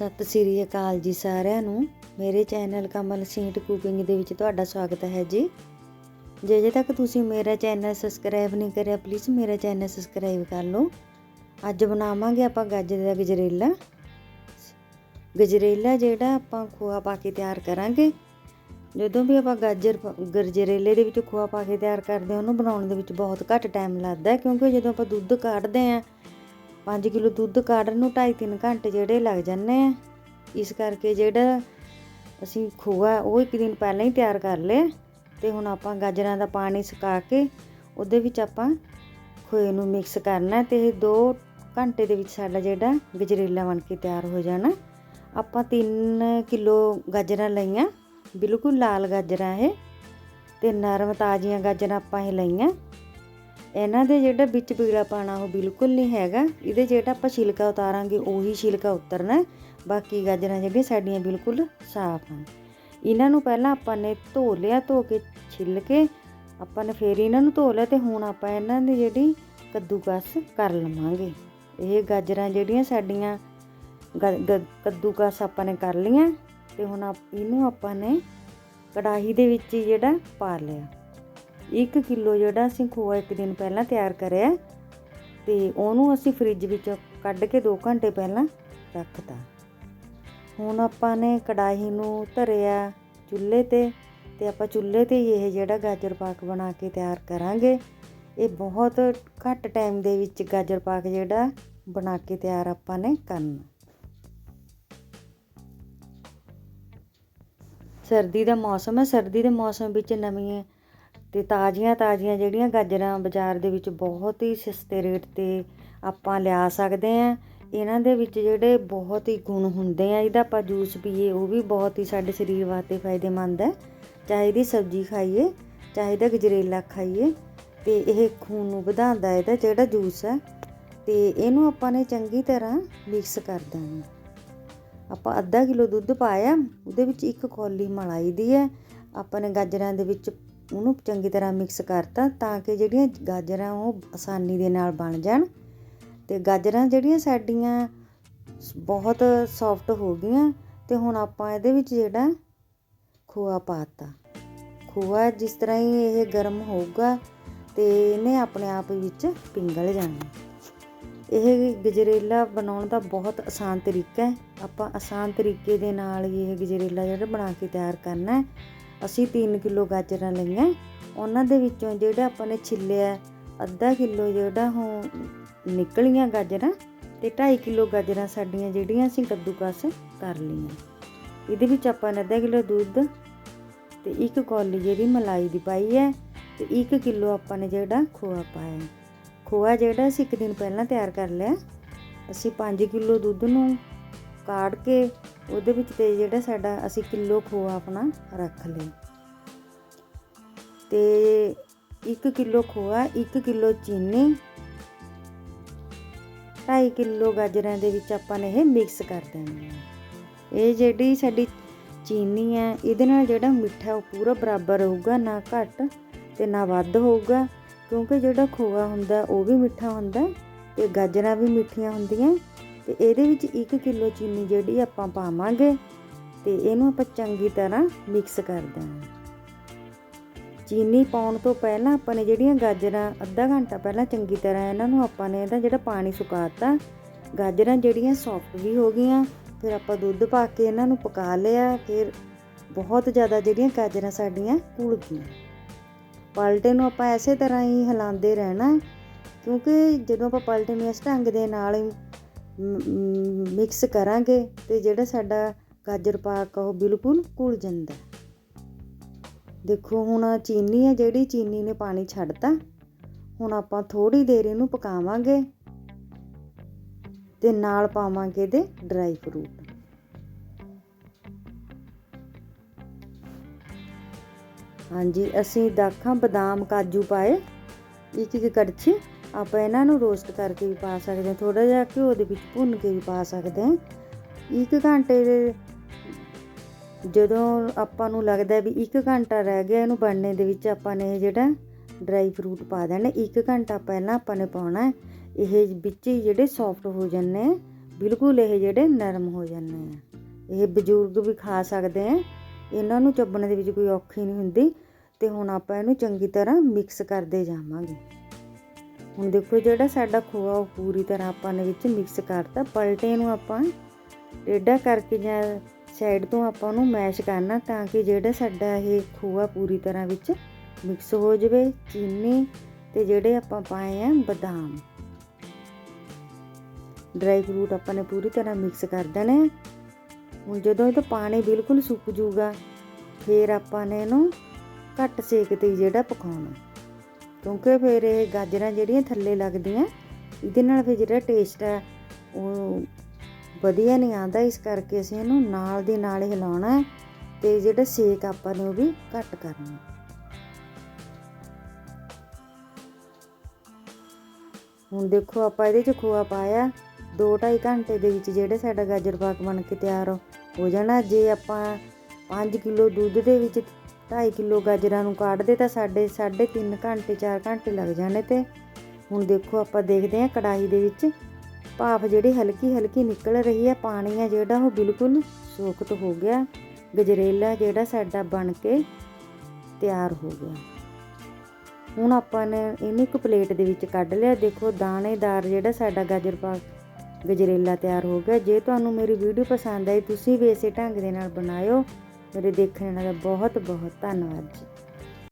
ਸਤਿ ਸ੍ਰੀ ਅਕਾਲ ਜੀ ਸਾਰਿਆਂ ਨੂੰ। ਮੇਰੇ ਚੈਨਲ ਕਮਲ ਸੀਟ ਕੁਕਿੰਗ ਦੇ ਵਿੱਚ ਤੁਹਾਡਾ ਸਵਾਗਤ ਹੈ ਜੀ। ਜੇ ਜੇ ਤੱਕ ਤੁਸੀਂ ਮੇਰਾ ਚੈਨਲ ਸਬਸਕ੍ਰਾਈਬ ਨਹੀਂ ਕਰਿਆ ਪਲੀਜ਼ ਮੇਰਾ ਚੈਨਲ ਸਬਸਕ੍ਰਾਈਬ ਕਰ ਲਓ। ਅੱਜ ਬਣਾਵਾਂਗੇ ਆਪਾਂ ਗਾਜਰ ਦਾ ਗਜਰੇਲਾ। ਗਜਰੇਲਾ ਜਿਹੜਾ ਆਪਾਂ ਖੋਆ ਪਾ ਕੇ ਤਿਆਰ ਕਰਾਂਗੇ। ਜਦੋਂ ਵੀ ਆਪਾਂ ਗਾਜਰ ਪ- ਗਜਰੇਲੇ ਦੇ ਵਿੱਚ ਖੋਆ ਪਾ ਕੇ ਤਿਆਰ ਕਰਦੇ ਹਾਂ, ਉਹਨੂੰ ਬਣਾਉਣ ਦੇ ਵਿੱਚ ਬਹੁਤ ਘੱਟ ਟਾਈਮ ਲੱਗਦਾ ਕਿਉਂਕਿ ਜਦੋਂ ਆਪਾਂ ਦੁੱਧ ਕੱਢਦੇ ਹਾਂ 5 ਕਿਲੋ ਦੁੱਧ ਕਾੜਨ ਨੂੰ 2.5-3 ਘੰਟੇ ਜਿਹੜੇ ਲੱਗ ਜਾਂਦੇ ਆ। ਇਸ ਕਰਕੇ ਜਿਹੜਾ ਅਸੀਂ ਖੋਆ, ਉਹ ਇੱਕ ਦਿਨ ਪਹਿਲਾਂ ਹੀ ਤਿਆਰ ਕਰ ਲਿਆ ਤੇ ਹੁਣ ਆਪਾਂ ਗਾਜਰਾਂ ਦਾ ਪਾਣੀ ਸੁਕਾ ਕੇ ਉਹਦੇ ਵਿੱਚ ਆਪਾਂ ਖੋਏ ਨੂੰ ਮਿਕਸ ਕਰਨਾ ਤੇ ਇਹ 2 ਘੰਟੇ ਦੇ ਵਿੱਚ ਸਾਡਾ ਜਿਹੜਾ ਗਜਰੇਲਾ ਬਣ ਕੇ ਤਿਆਰ ਹੋ ਜਾਣਾ। ਆਪਾਂ 3 ਕਿਲੋ ਗਾਜਰਾਂ ਲਈਆਂ, ਬਿਲਕੁਲ ਲਾਲ ਗਾਜਰਾਂ ਇਹ, ਤੇ ਨਰਮ ਤਾਜ਼ੀਆਂ ਗਾਜਰਾਂ ਆਪਾਂ ਇਹ ਲਈਆਂ। ਇਹਨਾਂ ਦੇ ਜਿਹੜਾ ਵਿੱਚ ਪੀਲਾ ਪਾਣਾ ਉਹ ਬਿਲਕੁਲ ਨਹੀਂ ਹੈਗਾ। ਇਹਦੇ ਜਿਹੜਾ ਆਪਾਂ ਛਿਲਕਾ ਉਤਾਰਾਂਗੇ, ਉਹੀ ਛਿਲਕਾ ਉਤਰਨਾ ਬਾਕੀ ਗਾਜਰਾਂ ਜਿਹੜੀਆਂ ਸਾਡੀਆਂ ਬਿਲਕੁਲ ਸਾਫ਼ ਹਨ। ਇਹਨਾਂ ਨੂੰ ਪਹਿਲਾਂ ਆਪਾਂ ਨੇ ਧੋ ਲਿਆ, ਧੋ ਕੇ ਛਿੱਲ ਕੇ ਆਪਾਂ ਨੇ ਫੇਰ ਇਹਨਾਂ ਨੂੰ ਧੋ ਲਿਆ ਤੇ ਹੁਣ ਆਪਾਂ ਇਹਨਾਂ ਦੀ ਜਿਹੜੀ ਕੱਦੂਕਸ ਕਰ ਲਵਾਂਗੇ। ਇਹ ਗਾਜਰਾਂ ਜਿਹੜੀਆਂ ਸਾਡੀਆਂ ਗ- ਗ- ਕੱਦੂਕਸ ਆਪਾਂ ਨੇ ਕਰ ਲਈਆਂ ਤੇ ਹੁਣ ਆਪ- ਇਹਨੂੰ ਆਪਾਂ ਨੇ ਕੜਾਹੀ ਦੇ ਵਿੱਚ ਹੀ ਜਿਹੜਾ ਪਾ ਲਿਆ। 1 ਕਿਲੋ ਜਿਹੜਾ ਅਸੀਂ ਖੋਆ ਇੱਕ ਦਿਨ ਪਹਿਲਾਂ ਤਿਆਰ ਕਰਿਆ ਤੇ ਉਹਨੂੰ ਅਸੀਂ ਫ੍ਰਿਜ ਵਿੱਚ ਕੱਢ ਕੇ 2 ਘੰਟੇ ਪਹਿਲਾਂ ਰੱਖਤਾ। ਹੁਣ ਆਪਾਂ ਨੇ ਕੜਾਹੀ ਨੂੰ ਧਰਿਆ ਚੁੱਲ੍ਹੇ ਤੇ ਤੇ ਆਪਾਂ ਚੁੱਲ੍ਹੇ ਤੇ ਹੀ ਇਹ ਜਿਹੜਾ ਗਾਜਰ ਪਾਕ ਬਣਾ ਕੇ ਤਿਆਰ ਕਰਾਂਗੇ। ਇਹ ਬਹੁਤ ਘੱਟ ਟਾਈਮ ਦੇ ਵਿੱਚ ਗਾਜਰ ਪਾਕ ਜਿਹੜਾ ਬਣਾ ਕੇ ਤਿਆਰ ਆਪਾਂ ਨੇ ਕਰਨਾ। ਸਰਦੀ ਦਾ ਮੌਸਮ ਹੈ, ਸਰਦੀ ਦੇ ਮੌਸਮ ਵਿੱਚ ਨਵੀਆਂ ਤੇ ਤਾਜ਼ੀਆਂ ਤਾਜ਼ੀਆਂ ਜਿਹੜੀਆਂ ਗਾਜਰਾਂ ਬਾਜ਼ਾਰ ਦੇ ਵਿੱਚ ਬਹੁਤ ਹੀ ਸਸਤੇ ਰੇਟ ਤੇ ਆਪਾਂ ਲਿਆ ਸਕਦੇ ਆ ਇਹਨਾਂ ਦੇ ਵਿੱਚ ਜਿਹੜੇ ਬਹੁਤ ਹੀ ਗੁਣ ਹੁੰਦੇ ਆ, ਇਹਦਾ ਆਪਾਂ ਜੂਸ ਪੀਏ, ਉਹ ਵੀ ਬਹੁਤ ਹੀ ਸਾਡੇ ਸਰੀਰ ਵਾਸਤੇ ਫਾਇਦੇਮੰਦ ਹੈ। ਚਾਹੇ ਇਹਦੀ ਸਬਜ਼ੀ ਖਾਈਏ, ਚਾਹੇ ਇਹਦਾ ਗਜਰੇਲਾ ਖਾਈਏ, ਤੇ ਇਹ ਖੂਨ ਨੂੰ ਵਧਾਉਂਦਾ ਇਹਦਾ ਜਿਹੜਾ ਜੂਸ ਹੈ। ਤੇ ਇਹਨੂੰ ਆਪਾਂ ਨੇ ਚੰਗੀ ਤਰ੍ਹਾਂ ਮਿਕਸ ਕਰ ਦੇਣਾ ਆਪਾਂ ਅੱਧਾ ਕਿਲੋ ਦੁੱਧ ਪਾਇਆ, ਉਹਦੇ ਵਿੱਚ ਇੱਕ ਕੌਲੀ ਮਲਾਈ ਦੀ ਹੈ। ਆਪਾਂ ਨੇ ਗਾਜਰਾਂ ਦੇ ਵਿੱਚ ਉਹਨੂੰ ਚੰਗੀ ਤਰ੍ਹਾਂ ਮਿਕਸ ਕਰਤਾ ਤਾਂ ਕਿ ਜਿਹੜੀਆਂ ਗਾਜਰਾਂ ਉਹ ਆਸਾਨੀ ਦੇ ਨਾਲ ਬਣ ਜਾਣ ਤੇ ਗਾਜਰਾਂ ਜਿਹੜੀਆਂ ਸਾਡੀਆਂ ਬਹੁਤ ਸੌਫਟ ਹੋ ਗਈਆਂ ਤੇ ਹੁਣ ਆਪਾਂ ਇਹਦੇ ਵਿੱਚ ਜਿਹੜਾ ਖੋਆ ਪਾਤਾ। ਖੋਆ ਜਿਸ ਤਰ੍ਹਾਂ ਹੀ ਇਹ ਗਰਮ ਹੋਊਗਾ ਤੇ ਇਹਨੇ ਆਪਣੇ ਆਪ ਵਿੱਚ ਪਿੰਗਲ ਜਾਣਾ। ਇਹ ਗਜਰੇਲਾ ਬਣਾਉਣ ਦਾ ਬਹੁਤ ਆਸਾਨ ਤਰੀਕਾ ਹੈ। ਆਪਾਂ ਆਸਾਨ ਤਰੀਕੇ ਦੇ ਨਾਲ ਹੀ ਇਹ ਗਜਰੇਲਾ ਜਿਹੜਾ ਬਣਾ ਕੇ ਤਿਆਰ ਕਰਨਾ ਹੈ। ਅਸੀਂ 3 ਕਿਲੋ ਗਾਜਰਾਂ ਲਈਆਂ। ਉਹਨਾਂ ਦੇ ਵਿੱਚੋਂ ਜਿਹੜਾ ਆਪਾਂ ਨੇ ਛਿੱਲਿਆ, ਅੱਧਾ ਕਿਲੋ ਜਿਹੜਾ ਉਹ ਨਿਕਲੀਆਂ ਗਾਜਰਾਂ ਤੇ 2.5 ਕਿਲੋ ਗਾਜਰਾਂ ਸਾਡੀਆਂ ਜਿਹੜੀਆਂ ਅਸੀਂ ਕੱਦੂਕਸ ਕਰ ਲਈਆਂ। ਇਹਦੇ ਵਿੱਚ ਆਪਾਂ ਨੇ ਅੱਧਾ ਕਿਲੋ ਦੁੱਧ ਤੇ ਇੱਕ ਕੌਲੀ ਜਿਹੜੀ ਮਲਾਈ ਦੀ ਪਾਈ ਹੈ ਤੇ 1 ਕਿਲੋ ਆਪਾਂ ਨੇ ਜਿਹੜਾ ਖੋਆ ਪਾਇਆ ਖੋਆ ਜਿਹੜਾ ਅਸੀਂ ਇੱਕ ਦਿਨ ਪਹਿਲਾਂ ਤਿਆਰ ਕਰ ਲਿਆ। ਅਸੀਂ 5 ਕਿਲੋ ਦੁੱਧ ਨੂੰ ਕਾੜ ਕੇ ਉਹਦੇ ਵਿੱਚ ਤੇ ਜਿਹੜਾ ਸਾਡਾ ਅਸੀਂ ਕਿਲੋ ਖੋਆ ਆਪਣਾ ਰੱਖ ਲਿਆ। ਤੇ 1 ਕਿਲੋ ਖੋਆ 1 ਕਿਲੋ ਚੀਨੀ 2.5 ਕਿਲੋ ਗਾਜਰਾਂ ਦੇ ਵਿੱਚ ਆਪਾਂ ਨੇ ਇਹ ਮਿਕਸ ਕਰ ਦੇਣੀ ਹੈ ਇਹ ਜਿਹੜੀ ਸਾਡੀ ਚੀਨੀ ਹੈ ਇਹਦੇ ਨਾਲ ਜਿਹੜਾ ਮਿੱਠਾ ਉਹ ਪੂਰਾ ਬਰਾਬਰ ਰਹੂਗਾ ਨਾ ਘੱਟ ਤੇ ਨਾ ਵੱਧ ਹੋਊਗਾ, ਕਿਉਂਕਿ ਜਿਹੜਾ ਖੋਆ ਹੁੰਦਾ ਉਹ ਵੀ ਮਿੱਠਾ ਹੁੰਦਾ ਤੇ ਗਾਜਰਾਂ ਵੀ ਮਿੱਠੀਆਂ ਹੁੰਦੀਆਂ। ਤੇ ਇਹਦੇ ਵਿੱਚ 1 ਕਿਲੋ ਚੀਨੀ ਜਿਹੜੀ ਆਪਾਂ ਪਾਵਾਂਗੇ ਤੇ ਇਹਨੂੰ ਆਪਾਂ ਚੰਗੀ ਤਰ੍ਹਾਂ ਮਿਕਸ ਕਰ ਦੇਣਾ। ਚੀਨੀ ਪਾਉਣ ਤੋਂ ਪਹਿਲਾਂ ਆਪਾਂ ਨੇ ਜਿਹੜੀਆਂ ਗਾਜਰਾਂ ਅੱਧਾ ਘੰਟਾ ਪਹਿਲਾਂ ਚੰਗੀ ਤਰ੍ਹਾਂ ਇਹਨਾਂ ਨੂੰ ਆਪਾਂ ਨੇ ਇਹਦਾ ਜਿਹੜਾ ਪਾਣੀ ਸੁਕਾਤਾ, ਗਾਜਰਾਂ ਜਿਹੜੀਆਂ ਸੌਫਟ ਵੀ ਹੋ ਗਈਆਂ, ਫਿਰ ਆਪਾਂ ਦੁੱਧ ਪਾ ਕੇ ਇਹਨਾਂ ਨੂੰ ਪਕਾ ਲਿਆ, ਫਿਰ ਬਹੁਤ ਜ਼ਿਆਦਾ ਜਿਹੜੀਆਂ ਗਾਜਰਾਂ ਸਾਡੀਆਂ ਘੁਲ ਗਈਆਂ। ਪਲਟੇ ਨੂੰ ਆਪਾਂ ਐਸੇ ਤਰ੍ਹਾਂ ਹੀ ਹਿਲਾਉਂਦੇ ਰਹਿਣਾ, ਕਿਉਂਕਿ ਜਦੋਂ ਆਪਾਂ ਪਲਟੇ ਨੂੰ ਇਸ ਢੰਗ ਦੇ ਨਾਲ ਮਿਕਸ ਕਰਾਂਗੇ ਤੇ ਜਿਹੜਾ ਸਾਡਾ ਗਾਜਰ ਪਾਕ ਆ ਉਹ ਬਿਲਕੁਲ ਘੁਲ ਜਾਂਦਾ ਦੇਖੋ, ਹੁਣ ਚੀਨੀ ਹੈ ਜਿਹੜੀ ਚੀਨੀ ਨੇ ਪਾਣੀ ਛੱਡਤਾ, ਹੁਣ ਆਪਾਂ ਥੋੜੀ ਦੇਰ ਇਹਨੂੰ ਪਕਾਵਾਂਗੇ ਤੇ ਨਾਲ ਪਾਵਾਂਗੇ ਇਹਦੇ ਡਰਾਈ ਫਰੂਟ ਹਾਂਜੀ, ਅਸੀਂ ਦਾਖਾਂ ਬਦਾਮ ਕਾਜੂ ਪਾਏ ਇੱਕ ਇੱਕ ਕੜਛੀ ਆਪਾਂ ਇਹਨਾਂ ਨੂੰ ਰੋਸਟ ਕਰਕੇ ਵੀ ਪਾ ਸਕਦੇ ਹਾਂ ਥੋੜਾ ਜਿਹਾ ਘਿਓ ਦੇ ਵਿੱਚ ਭੁੰਨ ਕੇ ਵੀ ਪਾ ਸਕਦੇ ਹਾਂ। ਇੱਕ ਘੰਟੇ ਦੇ ਜਦੋਂ ਆਪਾਂ ਨੂੰ ਲੱਗਦਾ ਵੀ 1 ਘੰਟਾ ਰਹਿ ਗਿਆ, ਇਹਨੂੰ ਬਣਨੇ ਦੇ ਵਿੱਚ ਆਪਾਂ ਨੇ ਇਹ ਜਿਹੜਾ ਡਰਾਈ ਫਰੂਟ ਪਾ ਦੇਣਾ 1 ਘੰਟਾ ਪਹਿਲਾਂ ਆਪਾਂ ਨੇ ਪਾਉਣਾ ਇਹ ਵਿੱਚ ਹੀ ਜਿਹੜੇ ਸੌਫਟ ਹੋ ਜਾਂਦੇ ਆ, ਬਿਲਕੁਲ ਇਹ ਜਿਹੜੇ ਨਰਮ ਹੋ ਜਾਂਦੇ ਆ। ਇਹ ਬਜ਼ੁਰਗ ਵੀ ਖਾ ਸਕਦੇ ਆ। ਇਹਨਾਂ ਨੂੰ ਚੱਬਣ ਦੇ ਵਿੱਚ ਕੋਈ ਔਖੀ ਨਹੀਂ ਹੁੰਦੀ ਤੇ ਹੁਣ ਆਪਾਂ ਇਹਨੂੰ ਚੰਗੀ ਤਰ੍ਹਾਂ ਮਿਕਸ ਕਰਦੇ ਜਾਵਾਂਗੇ। ਹੁਣ ਦੇਖੋ ਜਿਹੜਾ ਸਾਡਾ ਖੋਆ ਉਹ ਪੂਰੀ ਤਰ੍ਹਾਂ ਆਪਾਂ ਨੇ ਵਿੱਚ ਮਿਕਸ ਕਰਤਾ, ਪਲਟੇ ਨੂੰ ਆਪਾਂ ਟੇਢਾ ਕਰਕੇ ਜਾਂ ਸਾਈਡ ਤੋਂ ਆਪਾਂ ਉਹਨੂੰ ਮੈਸ਼ ਕਰਨਾ ਤਾਂ ਕਿ ਜਿਹੜਾ ਸਾਡਾ ਇਹ ਖੋਆ ਪੂਰੀ ਤਰ੍ਹਾਂ ਵਿੱਚ ਮਿਕਸ ਹੋ ਜਾਵੇ, ਚੀਨੀ ਤੇ ਜਿਹੜੇ ਆਪਾਂ ਪਾਏ ਆ ਬਦਾਮ ਡਰਾਈ ਫਰੂਟ ਆਪਾਂ ਨੇ ਪੂਰੀ ਤਰ੍ਹਾਂ ਮਿਕਸ ਕਰ ਦੇਣੇ ਆ। ਹੁਣ ਜਦੋਂ ਇਹ ਤਾਂ ਪਾਣੀ ਬਿਲਕੁਲ ਸੁੱਕ ਜੂਗਾ ਫਿਰ ਆਪਾਂ ਨੇ ਇਹਨੂੰ ਘੱਟ ਸੇਕ ਤੇ ਜਿਹੜਾ ਪਕਾਉਣਾ ਕਿਉਂਕਿ ਫਿਰ ਇਹ ਗਾਜਰਾਂ ਜਿਹੜੀਆਂ ਥੱਲੇ ਲੱਗਦੀਆਂ, ਇਹਦੇ ਨਾਲ ਫਿਰ ਜਿਹੜਾ ਟੇਸਟ ਹੈ ਉਹ ਵਧੀਆ ਨਹੀਂ ਆਉਂਦਾ। ਇਸ ਕਰਕੇ ਅਸੀਂ ਇਹਨੂੰ ਨਾਲ ਦੀ ਨਾਲ ਹਿਲਾਉਣਾ ਹੈ ਤੇ ਜਿਹੜਾ ਸੇਕ ਆਪਾਂ ਨੇ ਉਹ ਵੀ ਘੱਟ ਕਰਨਾ ਹੁਣ ਦੇਖੋ ਆਪਾਂ ਇਹਦੇ ਚ ਖੋਆ ਪਾਇਆ 2-2.5 ਘੰਟੇ ਦੇ ਵਿੱਚ ਜਿਹੜਾ ਸਾਡਾ ਗਾਜਰ ਪਾਕ ਬਣ ਕੇ ਤਿਆਰ ਹੋ ਜਾਣਾ। ਜੇ ਆਪਾਂ 5 ਕਿਲੋ ਦੁੱਧ ਦੇ ਵਿੱਚ 2.5 ਕਿਲੋ ਗਾਜਰਾਂ ਨੂੰ ਕੱਢਦੇ ਤਾਂ ਸਾਡੇ 3.5 ਘੰਟੇ 4 ਘੰਟੇ ਲੱਗ ਜਾਣੇ ਤੇ। ਹੁਣ ਦੇਖੋ ਆਪਾਂ ਦੇਖਦੇ ਹਾਂ ਕੜਾਹੀ ਦੇ ਵਿੱਚ ਭਾਫ ਜਿਹੜੀ ਹਲਕੀ ਹਲਕੀ ਨਿਕਲ ਰਹੀ ਹੈ ਪਾਣੀ ਆ ਜਿਹੜਾ ਉਹ ਬਿਲਕੁਲ ਸੋਖਤ ਹੋ ਗਿਆ। ਗਜਰੇਲਾ ਜਿਹੜਾ ਸਾਡਾ ਬਣ ਕੇ ਤਿਆਰ ਹੋ ਗਿਆ। ਹੁਣ ਆਪਾਂ ਨੇ ਇਹਨੂੰ ਇੱਕ ਪਲੇਟ ਦੇ ਵਿੱਚ ਕੱਢ ਲਿਆ। ਦੇਖੋ ਦਾਣੇਦਾਰ ਜਿਹੜਾ ਸਾਡਾ ਗਾਜਰ ਪਾਕ ਗਜਰੇਲਾ ਤਿਆਰ ਹੋ ਗਿਆ। ਜੇ ਤੁਹਾਨੂੰ ਮੇਰੀ ਵੀਡੀਓ ਪਸੰਦ ਆਈ, ਤੁਸੀਂ ਵੀ ਇਸੇ ਢੰਗ ਦੇ ਨਾਲ ਬਣਾਇਓ। ਮੇਰੇ ਦੇਖਣ ਵਾਲਿਆਂ ਦਾ ਬਹੁਤ ਬਹੁਤ ਧੰਨਵਾਦ ਜੀ।